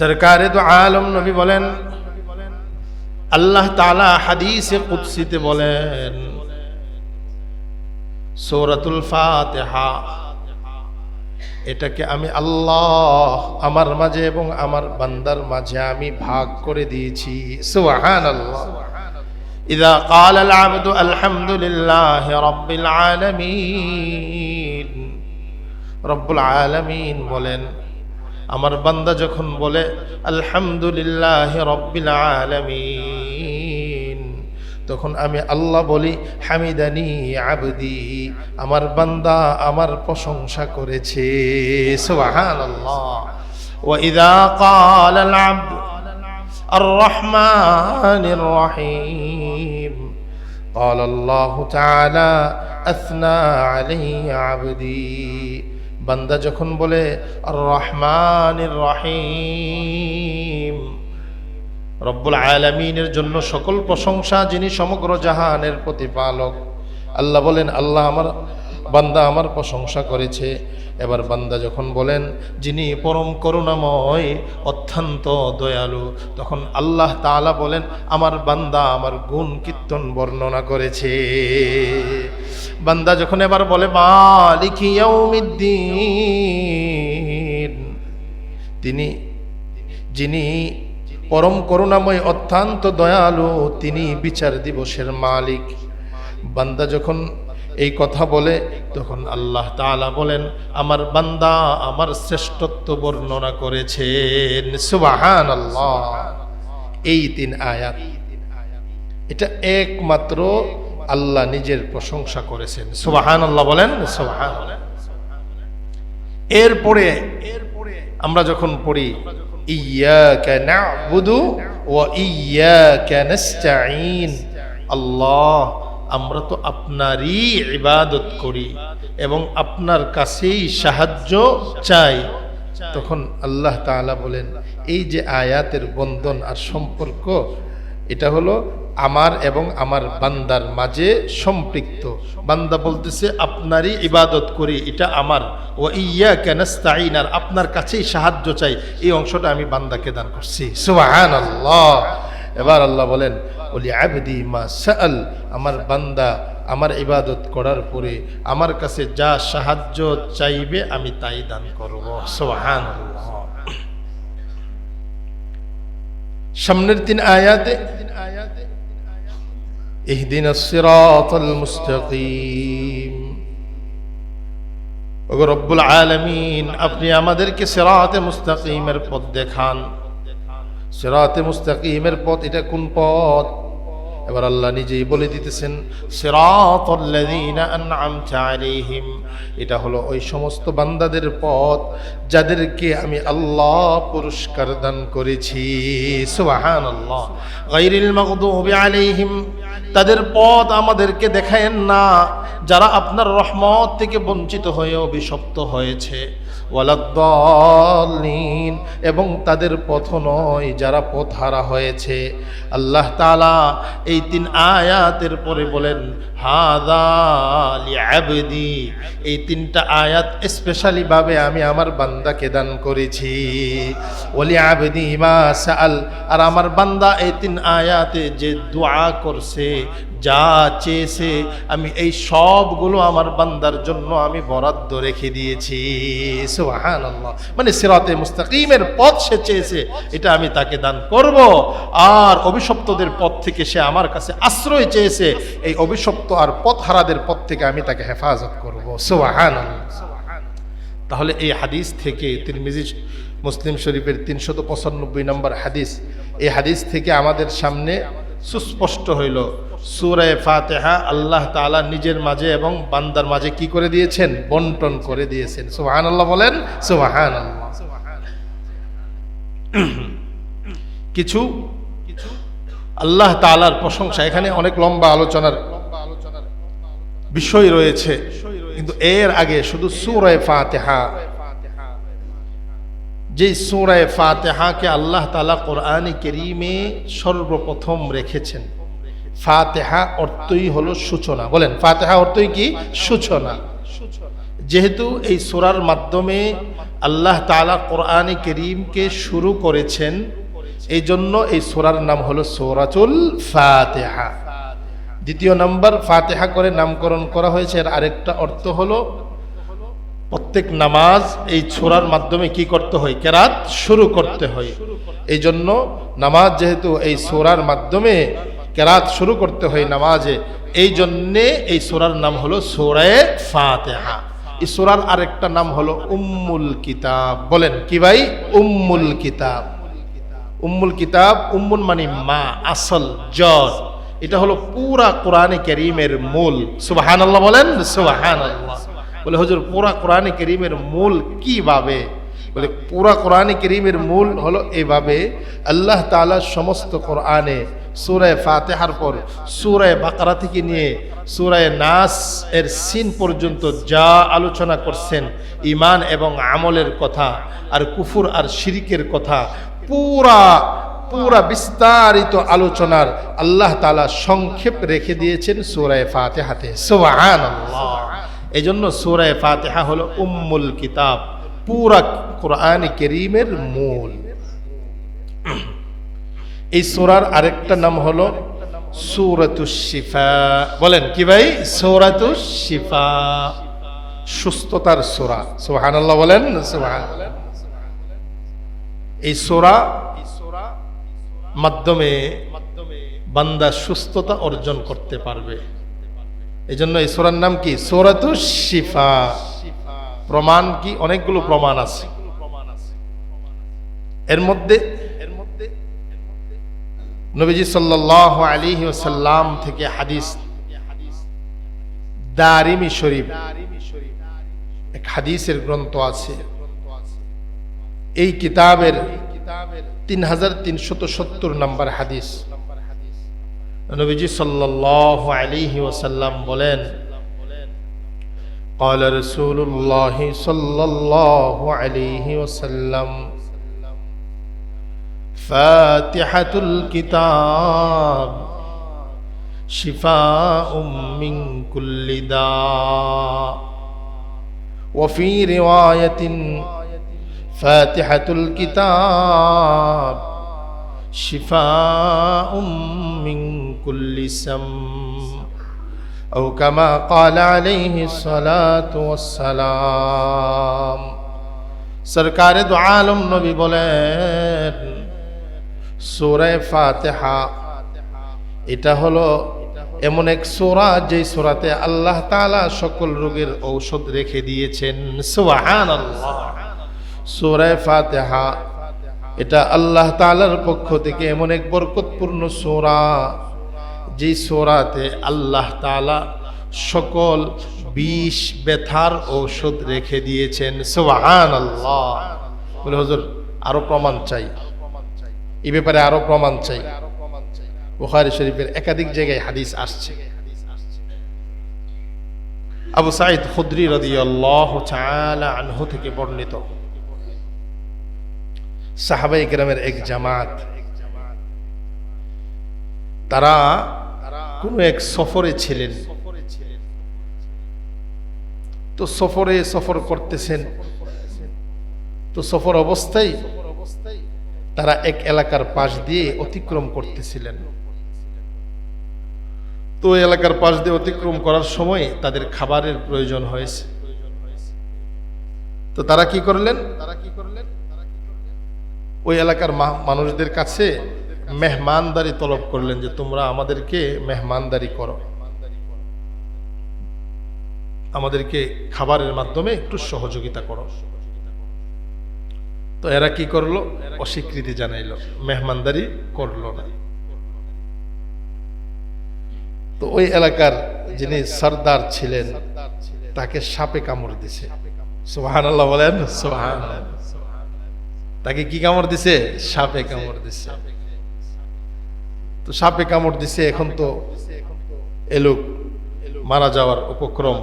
সরকারে তো আলম নবী বলেন আল্লাহ তালা হাদিসে কুৎসিতে বলেন সৌরাতুল ফাতেহা এটাকে আমি আল্লাহ আমার মাঝে এবং আমার বান্দার মাঝে আমি ভাগ করে দিয়েছি সুবহান আল্লাহ إذا قال العبد الحمد لله رب العالمين রব্বুল আলামিন বলেন আমার বান্দা যখন বলে আলহামদুলিল্লাহ রব্বিল আলামিন তখন আমি আল্লাহ বলি হামিদানি আবদি আমার বান্দা আমার প্রশংসা করেছে সুবহানাল্লাহ وإذا قال العبد الرحمن الرحيم قال الله تعالى أثنى علي عبدي বান্দা যখন বলে রহমান রহিম রব্বুল আলমিনের জন্য সকল প্রশংসা যিনি সমগ্র জাহানের প্রতিপালক। আল্লাহ বলেন, আল্লাহ আমার বান্দা আমার প্রশংসা করেছে। এবার বান্দা যখন বলেন, যিনি পরম করুণাময়, অত্যন্ত দয়ালু, তখন আল্লাহ তাআলা বলেন, আমার বান্দা আমার গুণ কীর্তন বর্ণনা করেছে। বান্দা যখন এবার বলে, মালিকি ইয়াউমিদ্দিন, তিনি, যিনি পরম করুণাময়, অত্যন্ত দয়ালু, তিনি বিচার দিবসের মালিক। বান্দা যখন এই কথা বলে তখন আল্লাহ তাআলা বলেন, আমার বান্দা আমার শ্রেষ্ঠত্ব বর্ণনা করেছেন। সুবাহান আল্লাহ এই তিন আয়াত, এটা একমাত্র আল্লাহ নিজের প্রশংসা করেছেন। সুবাহান আল্লাহ বলেন সুবাহান এরপরে এরপরে আমরা যখন পড়ি ইয়াকা না'বুদু ওয়া ইয়াকা নাস্তাঈন। আল্লাহ আমরা তো আপনারই ইবাদত করি এবং আপনার কাছেই সাহায্য চাই। তখন আল্লাহ তাআলা বলেন, এই যে আয়াতের বন্ধন আর সম্পর্ক, এটা হলো আমার এবং আমার বান্দার মাঝে সম্পৃক্ত। বান্দা বলতেছে, আপনারই ইবাদত করি, এটা আমার। ও ইয়া কেনাস্তাইন আর আপনার কাছেই সাহায্য চাই। এই অংশটা আমি বান্দাকে দান করছি। সুবাহান আল্লাহ এবার আল্লাহ বলেন ওলি আবদি মা সাল আমার বান্দা, আমার ইবাদত করার পরে আমার কাছে যা সাহায্য চাইবে আমি তাই দান করব। সোহান সামনের দিন আয়াতে ইহদিন সিরাতাল মুস্তাকিম। ওগো রব্বুল আলামিন, আপনি আমাদেরকে সিরাতে মুস্তাকিমের পথ দেখান। সিরাতে মুস্তাকিমের পথ, এটা কোন পথ? এবার আল্লাহ নিজেই বলে দিতেছেন আলাইহিম। এটা হলো ওই সমস্ত বান্দাদের পথ যাদেরকে আমি আল্লাহ পুরস্কার দান করেছি। মাগদুবি আলাইহিম। তাদের পথ আমাদেরকে দেখায়েন না, যারা আপনার রহমত থেকে বঞ্চিত হয়ে অভিশপ্ত হয়েছে। ওয়ালাদ্দালিন এবং তাদের পথ নয় যারা পথ হারা হয়েছে। আল্লাহ তালা এই তিন আয়াতের পরে বলেন হাদা এই তিনটা আয়াত স্পেশালি ভাবে আমি আমার বান্দাকে দান করেছি। ওলি আবদি মা সাল আর আমার বান্দা এই তিন আয়াতে যে দোয়া করছে যা চেয়েছে আমি এই সবগুলো আমার বান্দার জন্য আমি বরাদ্দ রেখে দিয়েছি। মানে সিরাতে মুস্তাকিমের পথ সে চেয়েছে, এটা আমি তাকে দান করব। আর অভিশপ্তদের পথ থেকে সে আমার কাছে আশ্রয় চেয়েছে, এই অভিশপ্ত আর পথ হারাদের পথ থেকে আমি তাকে হেফাজত করব। সুহান তাহলে এই হাদিস থেকে তিরমিজি মুসলিম শরীফের তিনশত পঁচানব্বই নম্বর হাদিস, এই হাদিস থেকে আমাদের সামনে সুস্পষ্ট হইল। সুরায় ফাতেহা আল্লাহ তাআলা নিজের মাঝে এবং বান্দার মাঝে কি করে দিয়েছেন? বন্টন করে দিয়েছেন। সুবাহান আল্লাহ বলেন সুবাহান আল্লাহ কিছু আল্লাহ তালার প্রশংসা। এখানে অনেক লম্বা আলোচনার বিষয় রয়েছে। কিন্তু এর আগে শুধু সুরায় ফাতেহা যে সুরায় ফাতেহাকে আল্লাহ তালা কোরআনে কেরিমে সর্বপ্রথম রেখেছেন। ফাতেহা অর্থই হলো সূচনা। বলেন, ফাতেহা অর্থই কি? সূচনা। যেহেতু এই সুরার মাধ্যমে আল্লাহ তালা কোরআনে কেরিমকে শুরু করেছেন এই জন্য এই সোরার নাম হলো সোরাতুল ফাতেহা। দ্বিতীয় নাম্বার, ফাতেহা করে নামকরণ করা হয়েছে। এর আরেকটা অর্থ হলো প্রত্যেক নামাজ এই ছোড়ার মাধ্যমে কি করতে হয়? কেরাত শুরু করতে হয়। এই জন্য নামাজ যেহেতু এই সোরার মাধ্যমে কেরাত শুরু করতে হয় নামাজে এই জন্যে এই সোরার নাম হলো সোরায় ফাতেহা। এই সোরার আরেকটা নাম হলো উম্মুল কিতাব। বলেন কি ভাই? উম্মুল কিতাব। উম্মুল কিতাব উম্মুল মানে মা, আসল জজ এটা হলো পুরা কোরআনে করিমের মূল। সুবাহান আল্লাহ বলেন সুবাহান আল্লাহ বলে, হুজুর, পুরা কোরআনে করিমের মূল কীভাবে? বলে, পুরা কোরআনে করিমের মূল হলো এভাবে, আল্লাহ তাআলা সমস্ত কোরআনে সুরায় ফাতেহার পর সুরায় বাকারা থেকে নিয়ে সুরায় নাস এর সিন পর্যন্ত যা আলোচনা করছেন ইমান এবং আমলের কথা আর কুফুর আর শিরিকের কথা, পুরা পুরা বিস্তারিত আলোচনার আল্লাহ তালা সংক্ষেপ রেখে দিয়েছেন সুরায় ফাতেহাতে। সোহান এই জন্য সুরায় ফাতেহা হলো উম্মুল কিতাব, পুরা কোরআন করিমের মূল। এই সুরার আরেকটা নাম হলো সুরাতুশিফা বলেন কি ভাই? সুরাতুস শিফা। সুস্থতার সুরা। সুহান বলেন সুহান এই সোরা মাধ্যমে বান্দা সুস্থতা অর্জন করতে পারবে। এই জন্য এই সোরার নাম কি? সোরাতু শিফা। প্রমাণ কি? অনেকগুলো প্রমাণ আছে। এর মধ্যে নবীজি সাল্লাহ আলী ওসাল্লাম থেকে হাদিস দারিমি শরীফ, এক হাদিসের গ্রন্থ আছে। এই কিতাবের তিন হাজার তিনশত সত্তর নম্বর হাদিস। নবীজি সাল্লাহ আলিহি ওসাল্লাম বলেন قال رسول الله صلى الله عليه وسلم فاتحة الكتاب شفاء من كل داء وفي رواية فاتحة الكتاب شفاء من كل سم أو كما قال عليه الصلاة والسلام সরকার দু আলম নবী বলেন সুরে ফাতেহা এটা হলো এমন এক সোরা যে সোরাতে আল্লাহ তালা সকল রোগের ঔষধ রেখে দিয়েছেন সুবাহান আল্লাহ সুরায় ফাতেহা এটা আল্লাহ তালার পক্ষ থেকে এমন এক বরকতপূর্ণ সোরা যে সোরাতে আল্লাহ তালা সকল বিষ, ব্যথার ঔষধ রেখে দিয়েছেন। সোহান আল্লাহ বলে, হজুর, আরও প্রমাণ চাই। এ ব্যাপারে আরও প্রমাণ চাই। বুখারি শরীফের একাধিক জায়গায় হাদিস আসছে। আবু সাইদ খুদ্রি রদিয়াল্লাহু তাআলা আনহু থেকে বর্ণিত। সাহাবাই গ্রামের এক জামাত। তারা কোনো এক সফরে ছিলেন। তো সফরে সফর করতেছেন। তো সফর অবস্থায় তারা এক এলাকার পাশ দিয়ে অতিক্রম করতেছিলেন। তো এলাকার পাশ দিয়ে অতিক্রম করার সময় তাদের খাবারের প্রয়োজন হয়েছে। তো তারা কি করলেন তারা কি করলেন? ওই এলাকার মানুষদের কাছে মেহমানদারি তলব করলেন যে তোমরা আমাদেরকে মেহমানদারি করো। আমাদেরকে খাবারের মাধ্যমে একটু সহযোগিতা করো। তো এরা কি করল? অস্বীকৃতি জানাইলো। মেহমানদারি করল না। তো ওই এলাকার যিনি সর্দার ছিলেন, তাকে সাপে কামড় দিছে। সোহান আল্লাহ বলেন সোহান তাকে কি কামড় দিছে? সাপে কামড় দিছে। তো সাপে কামড় দিছে এখন তো এলুক মারা যাওয়ার উপক্রম।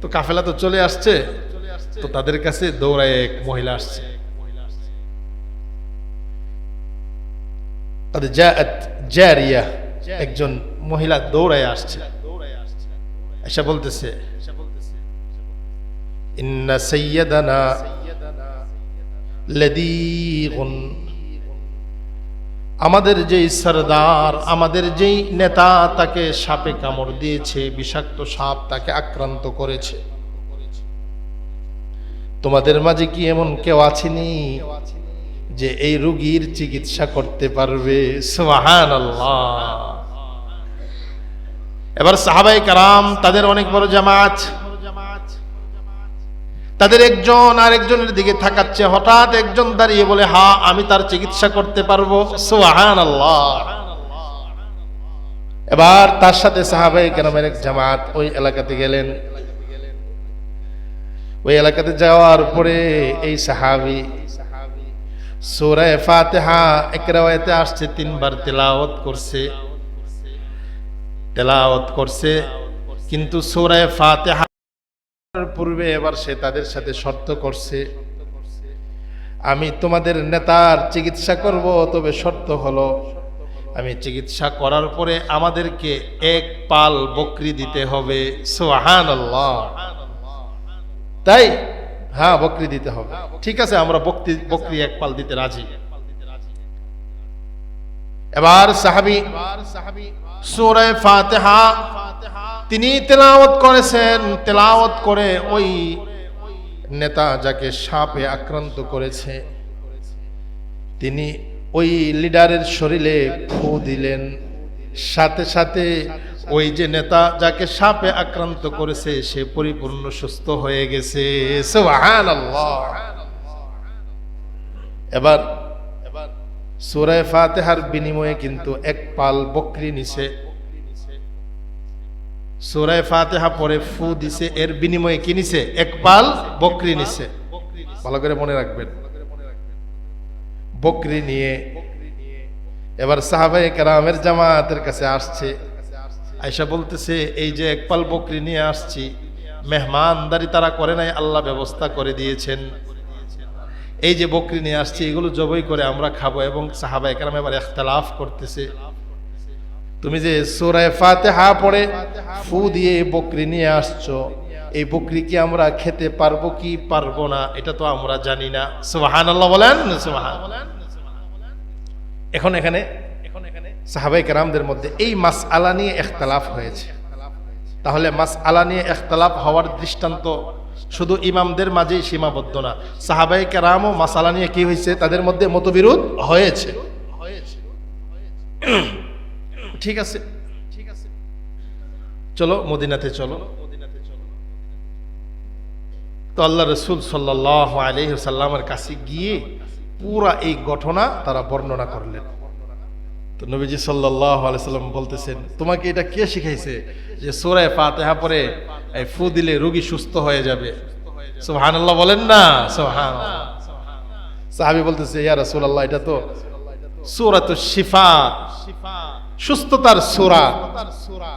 তো কাফেলা তো চলে আসছে তো তাদের কাছে দৌড়ায় এক মহিলা আসছে। জারিয়া একজন মহিলা দৌড়ায় আসছে। এসে বলতেছে ইন্না সৈয়দানা আমাদের যেই সরদার, আমাদের যেই নেতা, তাকে সাপে কামড় দিয়েছে, বিষাক্ত সাপ তাকে আক্রান্ত করেছে। তোমাদের মাঝে কি এমন কেউ আছেনি যে এই রুগীর চিকিৎসা করতে পারবে? সুবহান এবার সাহাবাই কারাম, তাদের অনেক বড় জামাত তাদের একজন আর একজনের দিকে থাকাচ্ছে, হঠাৎ একজন দাঁড়িয়ে বলে, হা, আমি তার চিকিৎসা করতে পারব। এবার তার সাথে সাহাবাই কেরামের এক জামাত ওই এলাকাতে গেলেন। ওই এলাকাতে যাওয়ার পরে এই সাহাবি সুরায় ফাতেহা এক আসছে, তিনবার তেলাওয়াত করছে। তেলাওয়াত করছে, কিন্তু সুরায় ফাতেহা পূর্বে এবার সে তাদের সাথে শর্ত করছে। আমি তোমাদের নেতার চিকিৎসা করব, তবে শর্ত হলো, আমি চিকিৎসা করার পরে আমাদেরকে এক পাল বকরি দিতে হবে। সোহান তাই? হ্যাঁ বকরি দিতে হবে। ঠিক আছে, আমরা বকরি বকরি এক পাল দিতে রাজি। এবার সাহাবি সুরায় ফাতেহা তিনি তেলাওয়াত করেছেন, তেলাওয়াত করে ওই নেতা যাকে সাপে আক্রান্ত করেছে, তিনি ওই লিডারের শরীরে ফু দিলেন। সাথে সাথে ওই যে নেতা যাকে সাপে আক্রান্ত করেছে, সে পরিপূর্ণ সুস্থ হয়ে গেছে। এবার সুরায় ফাতেহার বিনিময়ে কিন্তু এক পাল বকরি নিছে। সুরায় ফাতেহা পরে ফু দিছে, এর বিনিময়ে কি নিছে? এক পাল বকরি নিছে। ভালো করে মনে রাখবেন। বকরি নিয়ে এবার সাহাবাই কেরামের জামাতের কাছে আসছে। আয়সা বলতেছে, এই যে একপাল বকরি নিয়ে আসছি, মেহমানদারি তারা করে নাই, আল্লাহ ব্যবস্থা করে দিয়েছেন। এই যে বকরি নিয়ে আসছি, এগুলো জবই করে আমরা খাব এবং সাহাবাই কেরাম এবার এখতলাফ করতেছে। তুমি যে সোরায় ফাতে হা পড়ে ফু দিয়ে বকরি নিয়ে আসছো, এই বকরি কি আমরা খেতে পারব কি পারব না, এটা তো আমরা জানি না। সুবাহান আল্লাহ বলেন, সুবাহান। এখন এখানে এখন এখানে সাহাবাই কেরামদের মধ্যে এই মাস আলা নিয়ে এখতলাফ হয়েছে। তাহলে মাস আলা নিয়ে এখতলাফ হওয়ার দৃষ্টান্ত শুধু ইমামদের মাঝেই সীমাবদ্ধ না। সাহাবাই কেরামও মাসালা নিয়ে কি হয়েছে? তাদের মধ্যে মতবিরোধ হয়েছে। ঠিক আছে। ঠিক আছে চলো, মদিনাতে চলো। তো আল্লাহ রসুল সাল্লাহ আলহিসাল্লামের কাছে গিয়ে পুরা এই ঘটনা তারা বর্ণনা করলেন। তো নবীজি সাল্লাহ আলাইসাল্লাম বলতেছেন, তোমাকে এটা কে শিখাইছে যে সোরায় ফাতেহা পরে এই ফু দিলে রোগী সুস্থ হয়ে যাবে। সোহান আল্লাহ বলেন না। সোহান সাহাবি বলতেছে, ইয়া রসুল আল্লাহ এটা তো সুরাত শিফা। সুস্থতার সুরা।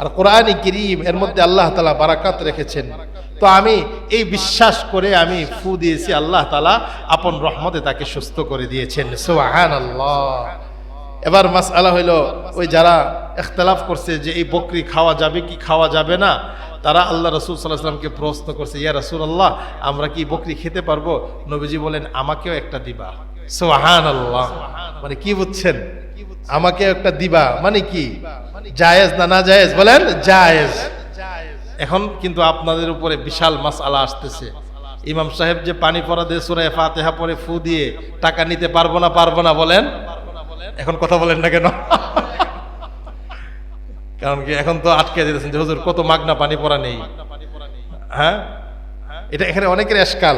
আর কোরআন কিরিম, এর মধ্যে আল্লাহ তালা বারাকাত রেখেছেন। তো আমি এই বিশ্বাস করে আমি ফু দিয়েছি, আল্লাহ তালা আপন রহমতে তাকে সুস্থ করে দিয়েছেন। সোহান আল্লাহ এবার মাস আলা হইল, ওই যারা এখতলাফ করছে যে এই বকরি খাওয়া যাবে কি খাওয়া যাবে না তারা আল্লাহ রসুল সাল্লাহ সাল্লামকে প্রশ্ন করছে, ইয়া রসুল আল্লাহ আমরা কি বকরি খেতে পারব? নবীজি বলেন, আমাকেও একটা দিবা। সোহান আল্লাহ মানে কি বুঝছেন? আমাকে একটা দিবা মানে কি? জায়েজ না না জায়েজ? বলেন, জায়েজ। এখন কিন্তু আপনাদের উপরে বিশাল মাস আলা আসতেছে। ইমাম সাহেব যে পানি পরা দিয়ে সুরায় ফাতেহা পরে ফু দিয়ে টাকা নিতে পারব না পারব না, বলেন? এখন কথা বলেন না কেন? কারণ কি এখন তো আটকে দিতেছেন যে হুজুর কত মাগনা পানি পরা নেই। হ্যাঁ? এটা এখানে অনেকের এসকাল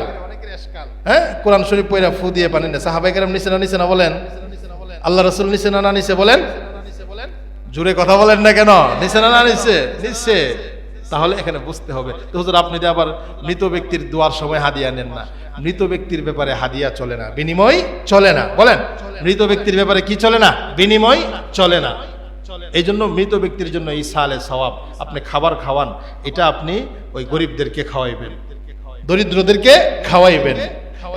হ্যাঁ? কোরআন শরীফ পয়রা ফু দিয়ে পানি নেই সাহাবাই কেরাম নিচে না নিচে না বলেন? আল্লাহ রসুল নিচে না না নিচে বলেন? জুড়ে কথা বলেন না কেন? নিচে না না নিচে? নিচে। তাহলে এখানে বুঝতে হবে। তো হুজুর আপনি যে আবার মৃত ব্যক্তির দোয়ার সময় হাদিয়া নেন না। মৃত ব্যক্তির ব্যাপারে হাদিয়া চলে না। বিনিময় চলে না। বলেন? মৃত ব্যক্তির ব্যাপারে কি চলে না? বিনিময় চলে না। এই জন্য মৃত ব্যক্তির জন্য এই সালে সওয়াব, আপনি খাবার খাওয়ান, এটা আপনি ওই গরিবদেরকে খাওয়াইবেন, দরিদ্রদেরকে খাওয়াইবেন।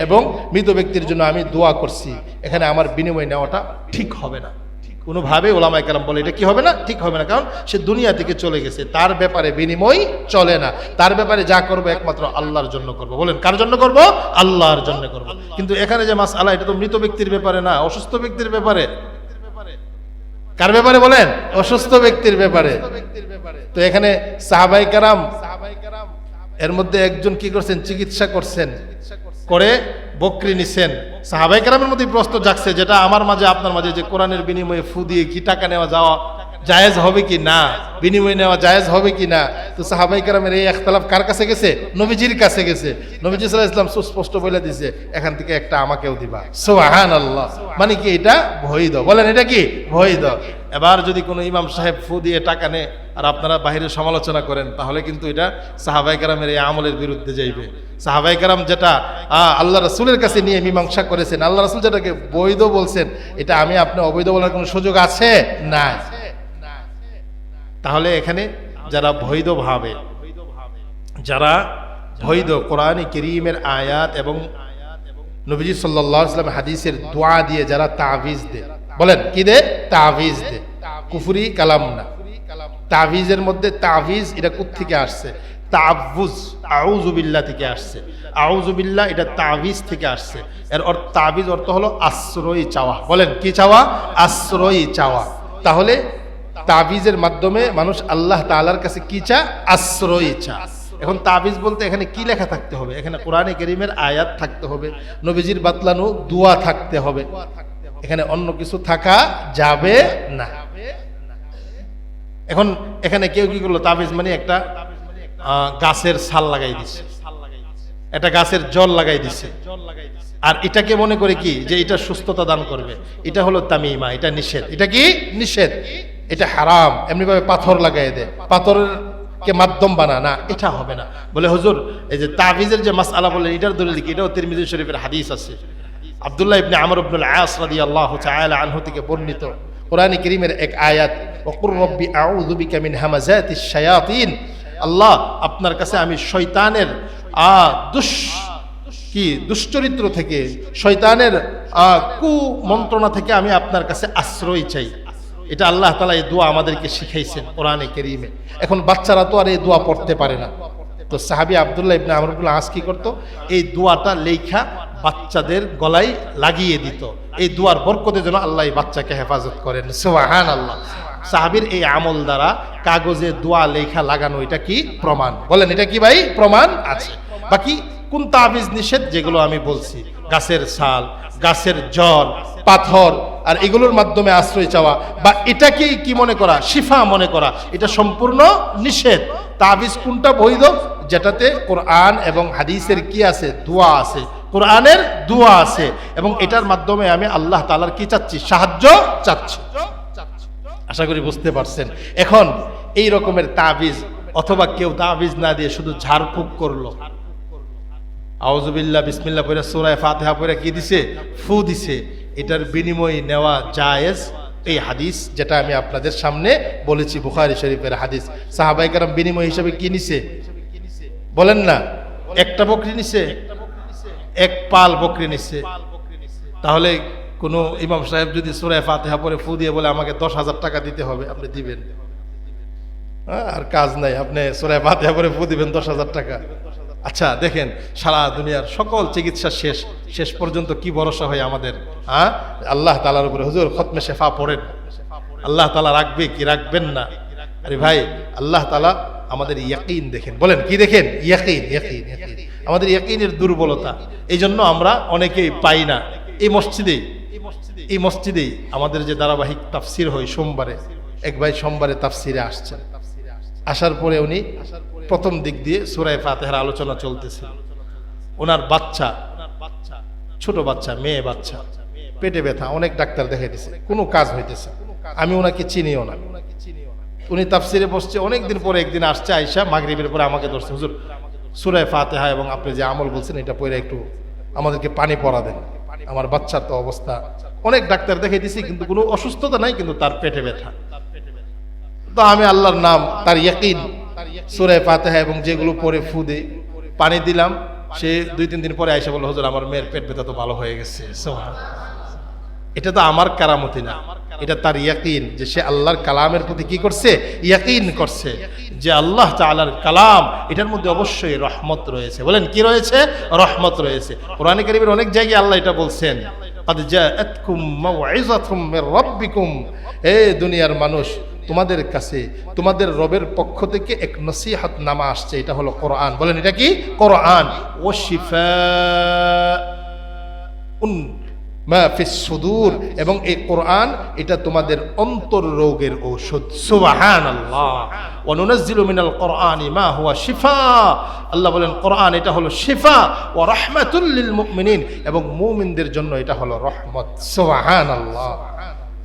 এবং মৃত ব্যক্তির জন্য আমি দোয়া করছি, এখানে আমার বিনিময় নেওয়াটা ঠিক হবে না। কোনোভাবে ওলামাই কালাম বলে, এটা কি হবে না? ঠিক হবে না, কারণ সে দুনিয়া থেকে চলে গেছে, তার ব্যাপারে বিনিময় চলে না। তার ব্যাপারে যা করব একমাত্র আল্লাহর জন্য করব। বলেন, কার জন্য করব? আল্লাহর জন্য করব। কিন্তু এখানে যে মাস আল্লাহ এটা তো মৃত ব্যক্তির ব্যাপারে না, অসুস্থ ব্যক্তির ব্যাপারে। কার ব্যাপারে বলেন? অসুস্থ ব্যক্তির ব্যাপারে। তো এখানে সাহাবাই কারাম এর মধ্যে একজন কি করছেন? চিকিৎসা করছেন। করে বকরি নিছেন। সাহাবাই কারামের মধ্যে প্রশ্ন জাগছে যেটা আমার মাঝে আপনার মাঝে যে কোরআনের বিনিময়ে ফু দিয়ে কি টাকা নেওয়া যাওয়া জায়েজ হবে কি না? বিনিময় নেওয়া জায়েজ হবে কি না? তো সাহাবাই কারামের এই একতলাফ কার কাছে গেছে? নবীজির কাছে গেছে। নবীজি সাল্লাহ ইসলাম সুস্পষ্ট বলে দিছে, এখান থেকে একটা আমাকেও দিবা। সোহান আল্লাহ মানে কি এটা? ভৈদ বলেন, এটা কি? বৈধ এবার যদি কোনো ইমাম সাহেব ফু দিয়ে টাকা নেয়, আর আপনারা বাহিরে সমালোচনা করেন, তাহলে কিন্তু এটা সাহাবাই কারামের এই আমলের বিরুদ্ধে যাইবে। সাহাবাই কারাম যেটা আল্লাহ রসুলের কাছে নিয়ে মীমাংসা করেছেন আল্লাহ রসুল যেটাকে বৈধ বলছেন, এটা আমি, আপনি অবৈধ বলার কোনো সুযোগ আছে? না তাহলে এখানে যারা বৈধ ভাবে, যারা বৈধ কোরআনে করিমের আয়াত এবং নবীজি সাল্লাহ ইসলাম হাদিসের দোয়া দিয়ে যারা তাবিজ দে বলেন, কি দে তাবিজ দে কুফুরি কালাম না। তাবিজের মধ্যে তাবিজ এটা থেকে আসছে? তাবুজ আউজুবিল্লা থেকে আসছে। আউজুবিল্লা এটা তাবিজ থেকে আসছে। এর অর্থ, তাবিজ অর্থ হলো আশ্রয় চাওয়া। বলেন, কি চাওয়া? আশ্রয় চাওয়া। তাহলে তাবিজের মাধ্যমে মানুষ আল্লাহ তাআলার কাছে কি চা আশ্রয় চা এখন তাবিজ বলতে এখানে কি লেখা থাকতে হবে? এখানে কোরআনে করিমের আয়াত থাকতে হবে, নবীজির বাতলানো দোয়া থাকতে হবে। এখানে অন্য কিছু থাকা যাবে না। এখন এখানে কেউ কি করল? তাবিজ মানে একটা গাছের সাল লাগাই দিছে। একটা গাছের জল লাগাই দিছে। আর এটাকে মনে করে কি? যে এটা সুস্থতা দান করবে। এটা হলো তামিমা, এটা নিষেধ। এটা কি? নিষেধ। এটা হারাম। এমনিভাবে পাথর লাগাই দে পাথরের কে মাধ্যম বানা না এটা হবে না। বলে হুজুর এই যে তাবিজের যে মাসআলা বললেন এটার দলিল কি? এটাও তিরমিজি শরীফের হাদিস আছে। আব্দুল্লাহ ইবনে আমর ইবনুল আস রাদিয়াল্লাহু তাআলা আনহু থেকে বর্ণিত কোরআনে কারীমের এক আয়াত ওকুর রব্বি আউযু বিকা মিন হামাজাতিশ শায়াতিন। আল্লাহ আপনার কাছে আমি শয়তানের আ দুষ কি দুশ্চরিত্র থেকে শয়তানের আহ, কুমন্ত্রণা থেকে আমি আপনার কাছে আশ্রয় চাই। এটা আল্লাহ তালা এই দোয়া আমাদেরকে শিখাইছেন কোরআনে কেরিমে। এখন বাচ্চারা তো আর এই দোয়া পড়তে পারে না। তো সাহাবি আবদুল্লাহ ইবনে আমরুল্লাহ আজ কি করতো? এই দোয়াটা লেখা বাচ্চাদের গলায় লাগিয়ে দিত। এই দোয়ার বরকতে যেন আল্লাহ এই বাচ্চাকে হেফাজত করেন। সোহান আল্লাহ সাহাবির এই আমল দ্বারা কাগজে দোয়া লেখা লাগানো, এটা কি প্রমাণ? বলেন, এটা কি ভাই? প্রমাণ আছে। বাকি কোন তাবিজ নিষেধ যেগুলো আমি বলছি। গাছের ছাল, গাছের জল, পাথর, আর এগুলোর মাধ্যমে আশ্রয় চাওয়া। বা এটাকেই কি মনে করা? শিফা মনে করা। এটা সম্পূর্ণ নিষেধ। তাবিজ কোনটা বৈধ? যেটাতে কোরআন এবং হাদিসের কি আছে? দোয়া আছে। কোরআনের দোয়া আছে। এবং এটার মাধ্যমে আমি আল্লাহ তালার কি চাচ্ছি? সাহায্য চাচ্ছি। আশা করি বুঝতে পারছেন। এখন এই রকমের তাবিজ, অথবা কেউ তাবিজ না দিয়ে শুধু ঝাড়ফুঁক করল। আউজুবিল্লাহ বিসমিল্লাহ পরে সোরায় ফাতেহা পরে কি দিছে? ফু দিছে। এটার বিনিময় নেওয়া জায়েজ এই হাদিস যেটা আমি আপনাদের সামনে বলেছি, বুখারি শরীফের হাদিস। সাহাবাইকারাম বিনিময় হিসাবে কি নিছে? বলেন না। একটা বকরি নিছে? এক পাল বকরি নিছে। তাহলে কোনো ইমাম সাহেব যদি সুরায় ফাতেহা পরে ফু দিয়ে বলে, আমাকে দশ হাজার টাকা দিতে হবে, আপনি দিবেন। আর কাজ নাই। আপনি সুরায় ফাতেহা পরে ফু দিবেন দশ হাজার টাকা। আচ্ছা দেখেন, সারা দুনিয়ার সকল চিকিৎসা শেষ শেষ পর্যন্ত কি ভরসা হয় আমাদের হ্যাঁ? আল্লাহ তালার উপরে হুজুর খতমে শেফা পড়েন। আল্লাহ তালা রাখবে কি রাখবেন না? আরে ভাই, আল্লাহ তালা আমাদের ইয়াকিন দেখেন। বলেন, কি দেখেন? ইয়াকিন ইয়াকিন ইয়াকিন। আমাদের ইয়াকিনের দুর্বলতা। এই জন্য আমরা অনেকেই পাই না। এই মসজিদেই এই মসজিদেই আমাদের যে ধারাবাহিক তাফসির হয় সোমবারে, এক ভাই সোমবারে তাফসিরে আসছেন। আসার পরে উনি প্রথম দিক দিয়ে সুরায় ফাতেহার আলোচনা চলতেছে। ওনার বাচ্চা, ছোট বাচ্চা, মেয়ে বাচ্চা, পেটে ব্যথা, অনেক ডাক্তার দেখাই দিছে কোনো কাজ হইতেছে আমি ওনাকে চিনিও না। উনি তাফসিরে বসছে অনেক দিন পরে একদিন আসছে আইসা মাগরিবের পরে আমাকে ধরছে। হুজুর সুরায় ফাতেহা এবং আপনি যে আমল বলছেন, এটা পরে একটু আমাদেরকে পানি পরা দেন। আমার বাচ্চার তো অবস্থা। অনেক ডাক্তার দেখাই দিছি কিন্তু কোনো অসুস্থতা নাই, কিন্তু তার পেটে ব্যথা। তো আমি আল্লাহর নাম, তার ইয়াকিন সুরায় পাতেহা এবং যেগুলো পরে ফু পানি দিলাম, সে দুই, তিন দিন পরে আইসা বলল, হজর, আমার মেয়ের পেট ব্যথা তো ভালো হয়ে গেছে। এটা তো আমার কারামতি না। এটা তার ইয়াকিন যে সে আল্লাহর কালামের প্রতি কি করছে? ইয়াকিন করছে। যে আল্লাহ তালার কালাম, এটার মধ্যে অবশ্যই রহমত রয়েছে। বলেন, কি রয়েছে? রহমত রয়েছে। কোরআনে কারিমের অনেক জায়গায় আল্লাহ এটা বলছেন এ দুনিয়ার মানুষ তোমাদের কাছে, তোমাদের রবের পক্ষ থেকে এক নসিহত নামা আসছে, এটা হলো কোরআন। বলেন, এটা কি? কোরআন। ও শিফা সুদূর। এবং এই কোরআন, এটা তোমাদের অন্তর রোগের ঔষধ। সুবহানাল্লাহ। ওয়া নুনাজ্জিলু মিনাল কোরআনি মা হুয়া শিফা। আল্লাহ বলেন, কোরআন, এটা হলো শিফা। ওয়া রাহমাতুল লিল মুমিনিন। এবং মুমিনদের জন্য এটা হলো রহমত। সুবহানাল্লাহ।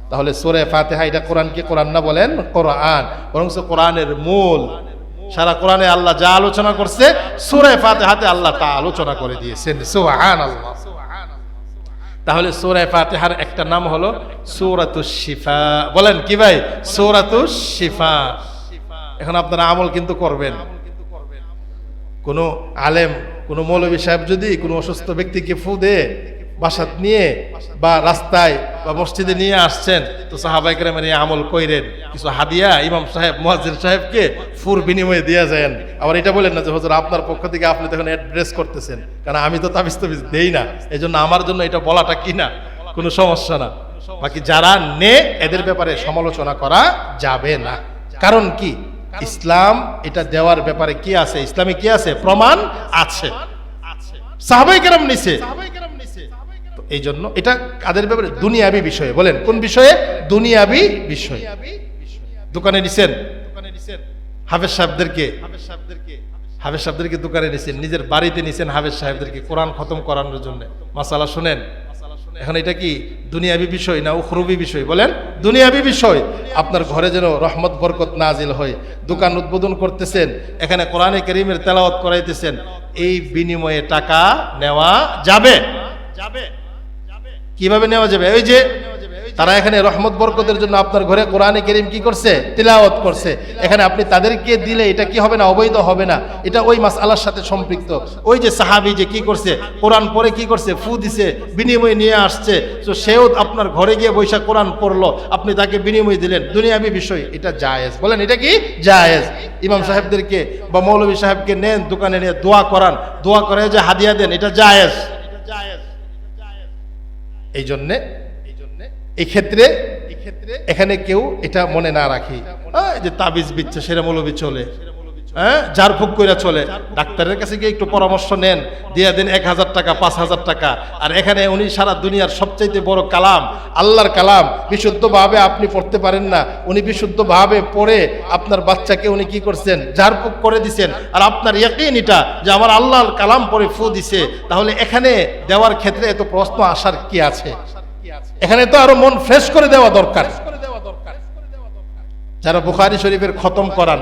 তাহলে সূরা ফাতিহা এটা কোরআন কি কোরআন না বলেন? কোরআন। বরং কোরআনের মূল। সারা কোরআনে আল্লাহ যা আলোচনা করছে, সূরা ফাতিহাতে আল্লাহ তা আলোচনা করে দিয়েছেন। সুবহানাল্লাহ। তাহলে সৌরায় ফাতেহার একটা নাম হলো সৌরাতু শিফা। বলেন কি ভাই? সৌরাতু শিফা। এখন আপনারা আমল কিন্তু করবেন। কোনো আলেম, কোনো মৌলবী সাহেব যদি কোনো অসুস্থ ব্যক্তিকে ফু দে বাসাত নিয়ে বা রাস্তায় বা মসজিদে নিয়ে আসছেন, তো সাহাবাইকে মানে আমল কইরেন। কিছু হাদিয়া ইমাম সাহেব মহাজির সাহেবকে ফুর বিনিময়ে দেওয়া যায় আবার এটা বলেন না যে, হজর, আপনার পক্ষ থেকে আপনি তখন অ্যাড্রেস করতেছেন। কারণ আমি তো তাবিজ তাবিজ দেই না। এই আমার জন্য এটা বলাটা কি না? কোনো সমস্যা না। বাকি যারা নে, এদের ব্যাপারে সমালোচনা করা যাবে না। কারণ কি? ইসলাম এটা দেওয়ার ব্যাপারে কি আছে? ইসলামে কি আছে? প্রমাণ আছে। সাহাবাই কেরাম নিছে। এই জন্য এটা কাদের ব্যাপারে? দুনিয়াবি বিষয়ে। বলেন, কোন বিষয়ে? দুনিয়াবি বিষয়। দোকানে নিছেন? হাফেজ সাহেবদেরকে? হাফেজ সাহেবদেরকে দোকানে নিছেন। নিজের বাড়িতে নিছেন হাফেজ সাহেবদেরকে। কোরআন খতম করানোর জন্য। মাসালা শুনেন। এখন এটা কি দুনিয়াবি বিষয় না উখরুবি বিষয়? বলেন, দুনিয়াবি বিষয়। আপনার ঘরে যেন রহমত, বরকত নাজিল হয়। দোকান উদ্বোধন করতেছেন। এখানে কোরআনে করিমের তেলাওয়াত করাইতেছেন। এই বিনিময়ে টাকা নেওয়া যাবে যাবে। কীভাবে নেওয়া যাবে? ওই যে তারা এখানে রহমত, বরকতের জন্য আপনার ঘরে কোরআনে করিম কি করছে? তিলাওয়াত করছে। এখানে আপনি তাদেরকে দিলে এটা কি হবে না, অবৈধ হবে না? এটা ওই মাস আল্লাহর সাথে সম্পৃক্ত। ওই যে সাহাবি যে কি করছে? কোরআন পরে কি করছে? ফু দিছে, বিনিময় নিয়ে আসছে। তো সেও আপনার ঘরে গিয়ে বৈশাখ কোরআন পড়ল। আপনি তাকে বিনিময় দিলেন। দুনিয়াবি বিষয়, এটা জায়েজ। বলেন, এটা কি জায়েজ? ইমাম সাহেবদেরকে বা মৌলভী সাহেবকে নেন, দোকানে নিয়ে দোয়া করান। দোয়া করে যে হাদিয়া দেন, এটা জায়েজ জায়েজ। এই জন্যে এক্ষেত্রে এক্ষেত্রে এখানে কেউ এটা মনে না রাখি। যে তাবিজ বিচ্ছে সেরা মৌলবি চলে। হ্যাঁ যার ফুক কইরা চলে। ডাক্তারের কাছে গিয়ে একটু পরামর্শ নেন। দিয়া দিন এক হাজার টাকা, পাঁচ হাজার টাকা। আর এখানে উনি সারা দুনিয়ার সবচাইতে বড় কালাম, আল্লাহর কালাম। বিশুদ্ধভাবে আপনি পড়তে পারেন না। উনি বিশুদ্ধভাবে পড়ে আপনার বাচ্চাকে উনি কি করছেন? যার ফুক করে দিছেন। আর আপনার ইয়াকিন এটা যে আমার আল্লাহর কালাম পরে ফু দিছে, তাহলে এখানে দেওয়ার ক্ষেত্রে এত প্রশ্ন আসার কি আছে? এখানে তো আরও মন ফ্রেশ করে দেওয়া দরকার। যারা বুখারি শরীফের খতম করান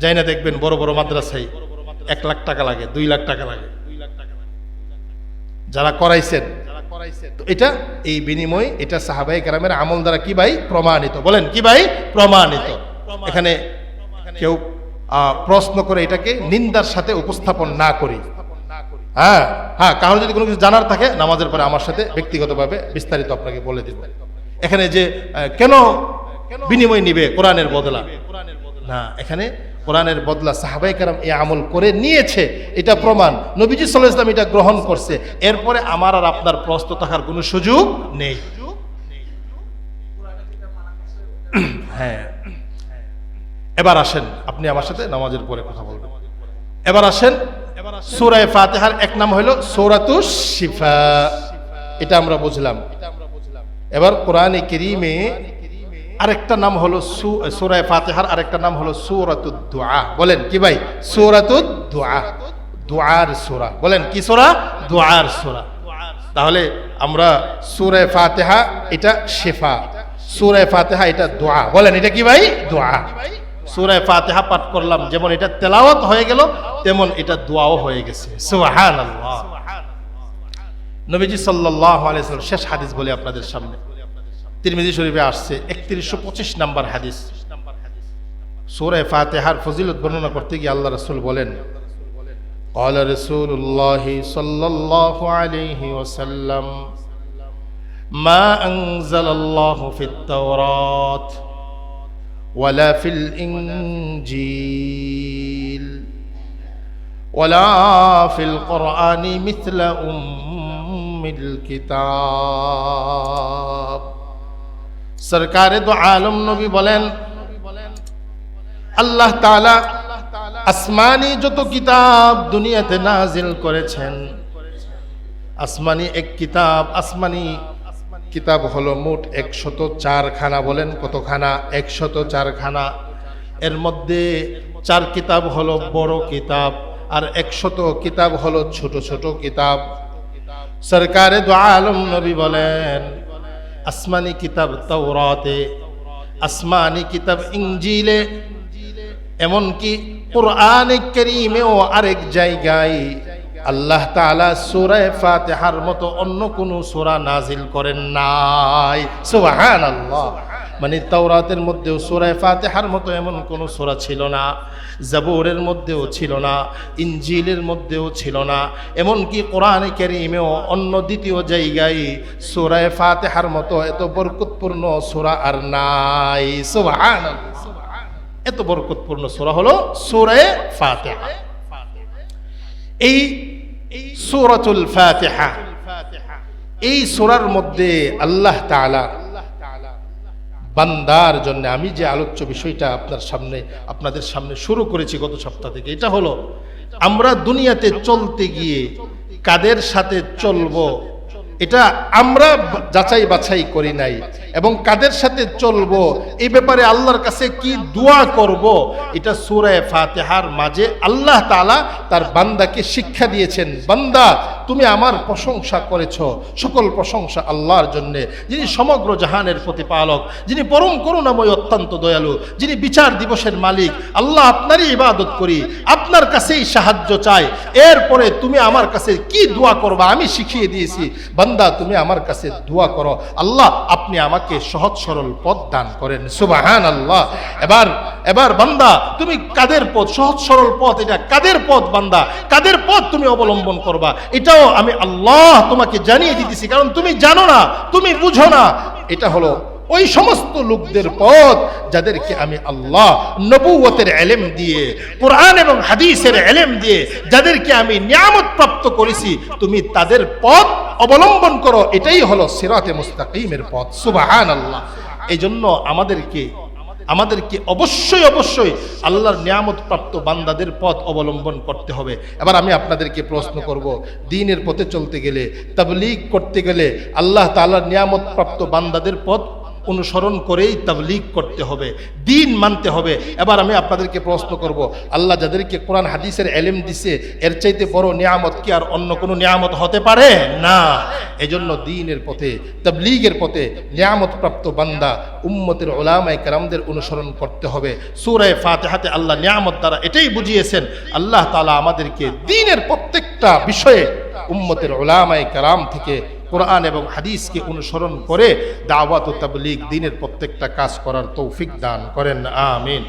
যাই না দেখবেন বড় বড় মাদ্রাসায় এক লাখ টাকা লাগে, দুই লাখ টাকা লাগে। যারা করাইছেন, তো এটা এই বিনিময়, এটা সাহাবাই কেরামের আমল দ্বারা কি ভাই? প্রমাণিত। বলেন, কি ভাই? প্রমাণিত। এখানে কেউ প্রশ্ন করে এটাকে নিন্দার সাথে উপস্থাপন না করি। হ্যাঁ হ্যাঁ কারও যদি কোনো কিছু জানার থাকে, নামাজের পরে আমার সাথে ব্যক্তিগতভাবে বিস্তারিত আপনাকে বলে দিব এখানে যে কেন বিনিময় নিবে কোরআনের বদলা? না, এখানে কোরআনের বদলা সাহাবাই কারাম এই আমল করে নিয়েছে, এটা প্রমাণ। নবীজি সাল্লাহ ইসলাম এটা গ্রহণ করছে। এরপরে আমার আর আপনার প্রস্ত থাকার কোনো সুযোগ নেই। হ্যাঁ। এবার আসেন, আপনি আমার সাথে নামাজের পরে কথা বলবেন। এবার আসেন সুরায় ফাতেহার এক নাম হলো সৌরাতু শিফা। এটা আমরা বুঝলাম। এবার কোরআনে কেরিমে আরেকটা নাম হলো সু- সূরায়ে ফাতিহার আরেকটা নাম হলো সূরাতুদ দুআ। বলেন কি ভাই? সূরাতুদ দুআ। দুআর সূরা। বলেন কি সূরা? দুআর সূরা। তাহলে আমরা সূরায়ে ফাতেহা এটা শেফা। সূরায়ে ফাতেহা এটা দোয়া বলেন এটা কি ভাই? দোয়া সূরায়ে ফাতেহা পাঠ করলাম যেমন এটা তেলাওয়াত হয়ে গেল তেমন এটা দোয়াও হয়ে গেছে। সুবহানাল্লাহ। নবীজি সাল্লাল্লাহু আলাইহি ওয়াসাল্লাম শেষ হাদিস বলে আপনাদের সামনে। তিরমিজি শরীফে আসছে একত্রিশশো পঁচিশ নাম্বার হাদিস সূরা ফাতিহার ফজিলত বর্ণনা করতে গিয়ে আল্লাহ রাসূল বলেন قال رسول الله صلى الله عليه وسلم ما أنزل الله في التوراة ولا في الإنجيل ولا في القرآن مثل أم الكتاب সরকারে দো আলম নবী বলেন, আল্লাহ তাআলা আসমানি যত কিতাব দুনিয়াতে নাজিল করেছেন, আসমানি এক কিতাব, আসমানি কিতাব হলো মোট একশত চারখানা বলেন কতখানা? একশত চারখানা। এর মধ্যে চার কিতাব হলো বড় কিতাব আর একশত কিতাব হলো ছোট ছোট কিতাব। সরকারে দো আলম নবী বলেন আসমানি কিতাব তাওরাতে, আসমানি কিতাব ইঞ্জিলে এমনকি কোরআনে করিমেও আরেক জায়গায় আল্লাহ তালা সুরায় ফাতেহার মতো অন্য কোনো সুরা নাজিল করেন নাই। সুবহানাল্লাহ। মানে তাওরাতের মধ্যেও সূরা ফাতেহার মতো এমন কোন সোরা ছিল না, জাবুরের মধ্যেও ছিল না ইঞ্জিলের মধ্যেও ছিল না, এমনকি কোরআনে কারীমেও অন্য দ্বিতীয় জায়গায় সূরা ফাতেহার মতো এত বরকতপূর্ণ সোরা আর নাই। সুবহানাল্লাহ। এত বরকতপূর্ণ সোরা হলো সূরা ফাতিহা। এই সূরাতুল ফাতিহা, এই সূরার মধ্যে আল্লাহ তাআলা বান্দার জন্য আমি যে আলোচ্য বিষয়টা আপনার সামনে, আপনাদের সামনে শুরু করেছি গত সপ্তাহ থেকে, এটা হলো, আমরা দুনিয়াতে চলতে গিয়ে কাদের সাথে চলবো এটা আমরা যাচাই বাছাই করি নাই। এবং কাদের সাথে চলবো, এই ব্যাপারে আল্লাহর কাছে কি দোয়া করব, এটা সুরায় ফাতেহার মাঝে আল্লাহ তাআলা তার বান্দাকে শিক্ষা দিয়েছেন। বান্দা, তুমি আমার প্রশংসা করেছ। সকল প্রশংসা আল্লাহর জন্যে। যিনি সমগ্র জাহানের প্রতিপালক, যিনি পরম করুণাময়, অত্যন্ত দয়ালু, যিনি বিচার দিবসের মালিক, আল্লাহ আপনারই ইবাদত করি, আপনার কাছেই সাহায্য চাই। এরপরে তুমি আমার কাছে কি দোয়া করবা, আমি শিখিয়ে দিয়েছি। বান্দা, তুমি আমার কাছে দোয়া করো। আল্লাহ আপনি আমাকে সহজ সরল পথ দান করেন। সুবাহান আল্লাহ এবার এবার বান্দা, তুমি কাদের পথ? সহজ সরল পথ এটা। কাদের পথ বান্দা? কাদের পথ তুমি অবলম্বন করবা? এটাও আমি আল্লাহ তোমাকে জানিয়ে দিতেছি, কারণ তুমি জানো না, তুমি বুঝো না। এটা হলো ওই সমস্ত লোকদের পথ যাদেরকে আমি আল্লাহ নবুয়তের এলেম দিয়ে, কোরআন এবং হাদিসের এলেম দিয়ে, যাদেরকে আমি নিয়ামত প্রাপ্ত করেছি, তুমি তাদের পথ অবলম্বন করো, এটাই হলো সিরাতে মুস্তাকিমের পথ। সুবাহান আল্লাহ এই জন্য আমাদেরকে আমাদেরকে অবশ্যই অবশ্যই আল্লাহর নিয়ামত প্রাপ্ত বান্দাদের পথ অবলম্বন করতে হবে। এবার আমি আপনাদেরকে প্রশ্ন করব, দিনের পথে চলতে গেলে, তাবলিগ করতে গেলে আল্লাহ তাআলার নিয়ামত প্রাপ্ত বান্দাদের পথ অনুসরণ করেই তাবলিগ করতে হবে, দিন মানতে হবে। এবার আমি আপনাদেরকে প্রশ্ন করব, আল্লাহ যাদেরকে কোরআন, হাদিসের এলেম দিছে, এর চাইতে বড় নিয়ামত কি আর অন্য কোনো নিয়ামত হতে পারে? না। এজন্য দিনের পথে, তাবলিগের পথে নিয়ামত প্রাপ্ত বান্দা উম্মতের ওলামায় কারামদের অনুসরণ করতে হবে। সুরায় ফাতেহাতে আল্লাহ নিয়ামত দ্বারা এটাই বুঝিয়েছেন, আল্লাহ তালা আমাদেরকে দিনের প্রত্যেকটা বিষয়ে উম্মতের ওলামায় কারাম থেকে কোরআন এবং হাদিসকে অনুসরণ করে দাওয়াত ও তাবলিগ দিনের প্রত্যেকটা কাজ করার তৌফিক দান করেন। আমিন।